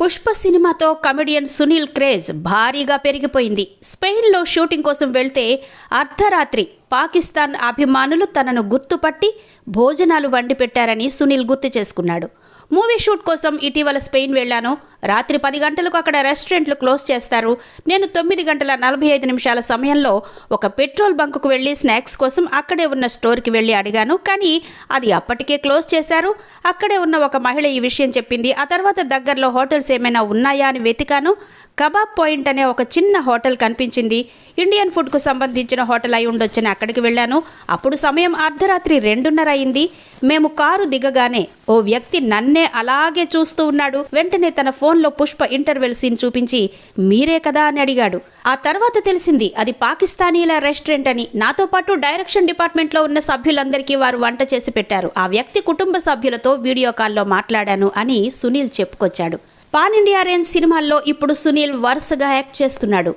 పుష్ప సినిమాతో comedian Sunil craze భారీగా పెరిగిపోయింది. స్పెయిన్లో షూటింగ్ కోసం వెళ్తే అర్ధరాత్రి పాకిస్తాన్ అభిమానులు తనను గుర్తుపట్టి భోజనాలు వండి పెట్టారని సునీల్ గుర్తు చేసుకున్నాడు. మూవీ షూట్ కోసం ఇటీవల స్పెయిన్ వెళ్ళాను. రాత్రి పది గంటలకు అక్కడ రెస్టారెంట్లు క్లోజ్ చేస్తారు. నేను తొమ్మిది గంటల నలభై ఐదు నిమిషాల సమయంలో ఒక పెట్రోల్ బంకుకు వెళ్ళి స్నాక్స్ కోసం అక్కడే ఉన్న స్టోర్కి వెళ్ళి అడిగాను. కానీ అది అప్పటికే క్లోజ్ చేశారు. అక్కడే ఉన్న ఒక మహిళ ఈ విషయం చెప్పింది. ఆ తర్వాత దగ్గరలో హోటల్స్ ఏమైనా ఉన్నాయా అని వెతికాను. కబాబ్ పాయింట్ అనే ఒక చిన్న హోటల్ కనిపించింది. ఇండియన్ ఫుడ్కు సంబంధించిన హోటల్ అయి ఉండొచ్చని అక్కడికి వెళ్ళాను. అప్పుడు సమయం అర్ధరాత్రి రెండున్నర అయింది. మేము కారు దిగగానే ఓ వ్యక్తి నన్నే అలాగే చూస్తూ ఉన్నాడు. వెంటనే తన ఫోన్లో పుష్ప ఇంటర్వెల్ సీన్ చూపించి మీరే కదా? అని అడిగాడు. ఆ తర్వాత తెలిసింది అది పాకిస్తానీల రెస్టారెంట్ అని. నాతో పాటు డైరెక్షన్ డిపార్ట్మెంట్లో ఉన్న సభ్యులందరికీ వారు వంట చేసి పెట్టారు. ఆ వ్యక్తి కుటుంబ సభ్యులతో వీడియో కాల్లో మాట్లాడాను అని సునీల్ చెప్పుకొచ్చాడు. పాన్ ఇండియా రేంజ్ సినిమాల్లో ఇప్పుడు సునీల్ వరుసగా యాక్ట్ చేస్తున్నాడు.